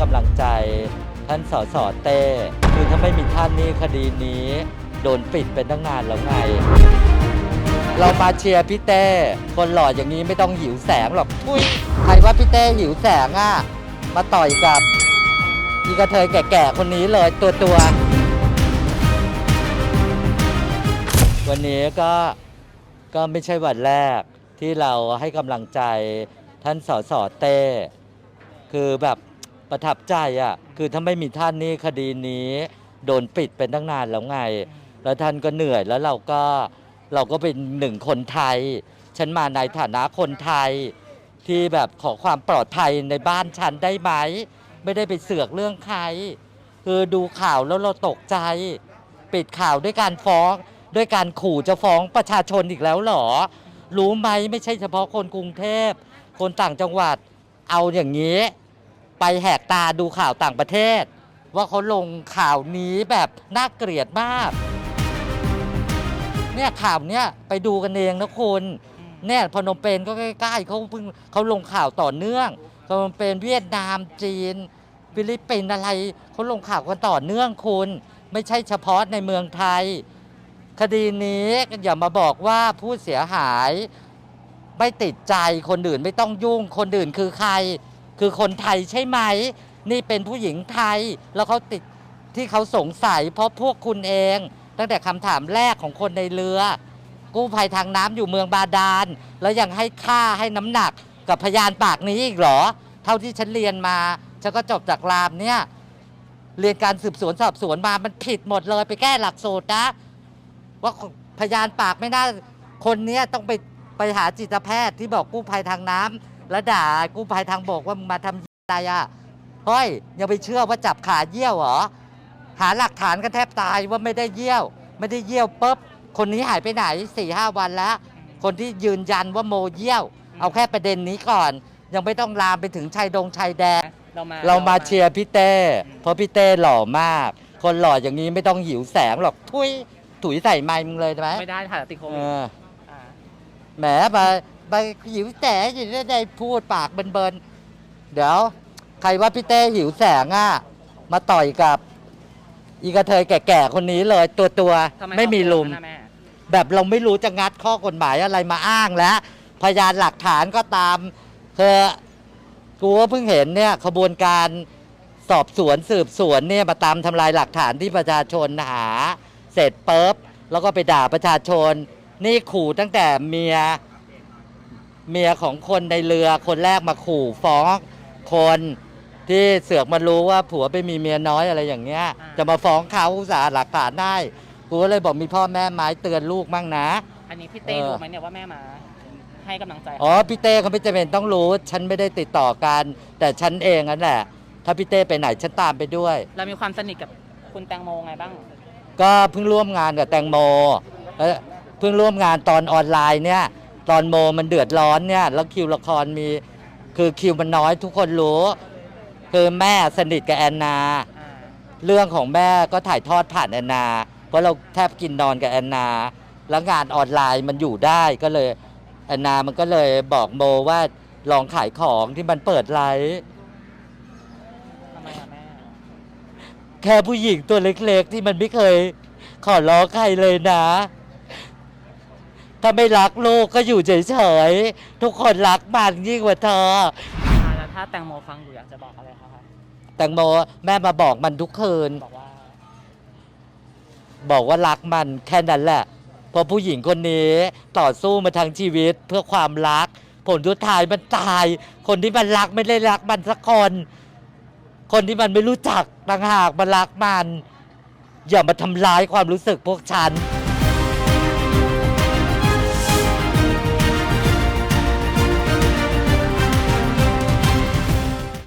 กำลังใจ ท่านสสเต้คือถ้าไม่มีท่านนี่คดีนี้ โดนปิดเป็นตั้งนานแล้วไง เรามาเชียร์พี่เต้ คนหล่ออย่างนี้ไม่ต้องหิวแสงหรอกทุยใครว่าพี่เต้หิวแสงอะ มาต่อยกับอีกระเทยแก่ๆคนนี้เลยตัวตัว วันนี้ก็ก็ไม่ใช่วันแรกที่เราให้กำลังใจท่านสสเต้ คือแบบ ประทับใจอะคือถ้าไม่มีท่านนี่คดีนี้ โดนปิดเป็นตั้งนานแล้วไง แล้วท่านก็เหนื่อยแล้วเราก็เราก็เป็นหนึ่งคนไทย ฉันมาในฐานะคนไทย ที่แบบขอความปลอดภัยในบ้านฉันได้ไหมไม่ได้ไปเสือกเรื่องใคร คือดูข่าวแล้วเราตกใจ ปิดข่าวด้วยการฟ้องด้วยการขู่จะฟ้องประชาชนอีกแล้วเหรอ รู้ไหมไม่ใช่เฉพาะคนกรุงเทพ คนต่างจังหวัดเอาอย่างนี้ ไปแหกตาดูข่าวต่างประเทศ ว่าเขาลงข่าวนี้แบบน่าเกลียดมาก เนี่ยข่าวเนี้ยไปดูกันเองนะคุณเนี่ยพนมเปญก็ใกล้ๆเขาเพิ่งเขาลงข่าวต่อเนื่องพนมเปญเวียดนามจีนฟิลิปปินส์อะไรเขาลงข่าวกันต่อเนื่องคุณ ไม่ใช่เฉพาะในเมืองไทย คดีนี้อย่ามาบอกว่าผู้เสียหาย ไม่ติดใจคนอื่นไม่ต้องยุ่งคนอื่นคือใคร คือคนไทยใช่ไหม นี่เป็นผู้หญิงไทย แล้วเขาติดที่เขาสงสัย เพราะพวกคุณเอง ตั้งแต่คำถามแรกของคนในเรือ กู้ภัยทางน้ำอยู่เมืองบาดาล แล้วยังให้ค่าให้น้ำหนักกับพยานปากนี้อีกเหรอ เท่าที่ฉันเรียนมา ฉันก็จบจากรามเนี่ย เรียนการสืบสวนสอบสวนมา มันผิดหมดเลยไปแก้หลักสูตรนะ ว่าพยานปากไม่น่าคนเนี้ยต้องไปไปหาจิตแพทย์ที่บอกกู้ภัยทางน้ำ แล้วด่ากู้ภัยทางบกว่ามึงมาทำอะไรอะเฮ้ยยังไปเชื่อว่าจับขาเยี่ยวเหรอหาหลักฐานกันแทบตายว่าไม่ได้เยี่ยว ไม่ได้เยี่ยวปุ๊บคนนี้หายไปไหนสี่ห้าวันแล้ว คนที่ยืนยันว่าโมเยี่ยว เอาแค่ประเด็นนี้ก่อน ยังไม่ต้องลามไปถึงชายดงชายแดน เรามาเรามาเชียร์พี่เต้เพราะพี่เต้หล่อมาก คนหล่ออย่างนี้ไม่ต้องหิวแสงหรอกทุยถุยใส่ไม้มึงเลยได้ไหมไม่ได้ค่ะติดโคเอวิดออ่า แหมไป ไปหิวแสงอยู่ได้ได้พูดปากเบินๆ เดี๋ยว ใครว่าพี่เต้หิวแสงอะ มาต่อยกับ อีกระเทยแก่ๆคนนี้เลยตัวตัวๆทำไมไม่มีลุมเขาโกรธนะแม่แบบเราไม่รู้จะงัดข้อกฎหมายอะไรมาอ้างแล้ว พยานหลักฐานก็ตามคือกูก็เพิ่งเห็นเนี่ยขบวนการสอบสวนสืบสวนเนี่ยมาตามทำลายหลักฐานที่ประชาชนหา เสร็จปุ๊บแล้วก็ไปด่าประชาชน นี่ขู่ตั้งแต่เมีย เมียของคนในเรือคนแรกมาขู่ฟ้องคนที่เสือกมารู้ว่าผัวไปมีเมียน้อยอะไรอย่างเงี้ย จะมาฟ้องเขาอุตสาห์หลักฐานได้กูก็เลยบอกมีพ่อแม่ไม้เตือนลูกมั่งนะ อันนี้พี่เต้เออรู้ไหมเนี่ยว่าแม่มาให้กำลังใจอ๋อพี่เต้เขาไม่จำเป็นต้องรู้ ฉันไม่ได้ติดต่อกัน แต่ฉันเองนั่นแหละ ถ้าพี่เต้ไปไหนฉันตามไปด้วย เรามีความสนิทกับคุณแตงโมไงบ้าง ก็เพิ่งร่วมงานกับแตงโมเอ้ยเพิ่งร่วมงานตอนออนไลน์เนี่ย ตอนโมมันเดือดร้อนเนี่ยแล้วคิวละครมี คือคิวมันน้อยทุกคนรู้ คือแม่สนิทกับแอนนาอ่าเรื่องของแม่ก็ถ่ายทอดผ่านแอนนา เพราะเราแทบกินนอนกับแอนนา แล้วงานออนไลน์มันอยู่ได้ก็เลยแอนนามันก็เลยบอกโมว่าลองขายของที่มันเปิดไลฟ์ทำไมอะแม่แค่ผู้หญิงตัวเล็กๆ ที่มันไม่เคย ขอร้องใครเลยนะ ถ้าไม่รักลูกก็อยู่เฉยๆ ทุกคนรักมันยิ่งกว่าเธอ อ่าแล้วถ้าแตงโมฟังอยู่อยากจะบอกอะไรเขาคะแตงโมแม่มาบอกมันทุกคืน บอกว่าบอกว่ารักมันแค่นั้นแหละ เพราะผู้หญิงคนนี้ต่อสู้มาทั้งชีวิตเพื่อความรัก ผลสุดท้ายมันตาย คนที่มันรักไม่ได้รักมันสักคน คนที่มันไม่รู้จักต่างหากมันรักมัน อย่ามาทำร้ายความรู้สึกพวกฉัน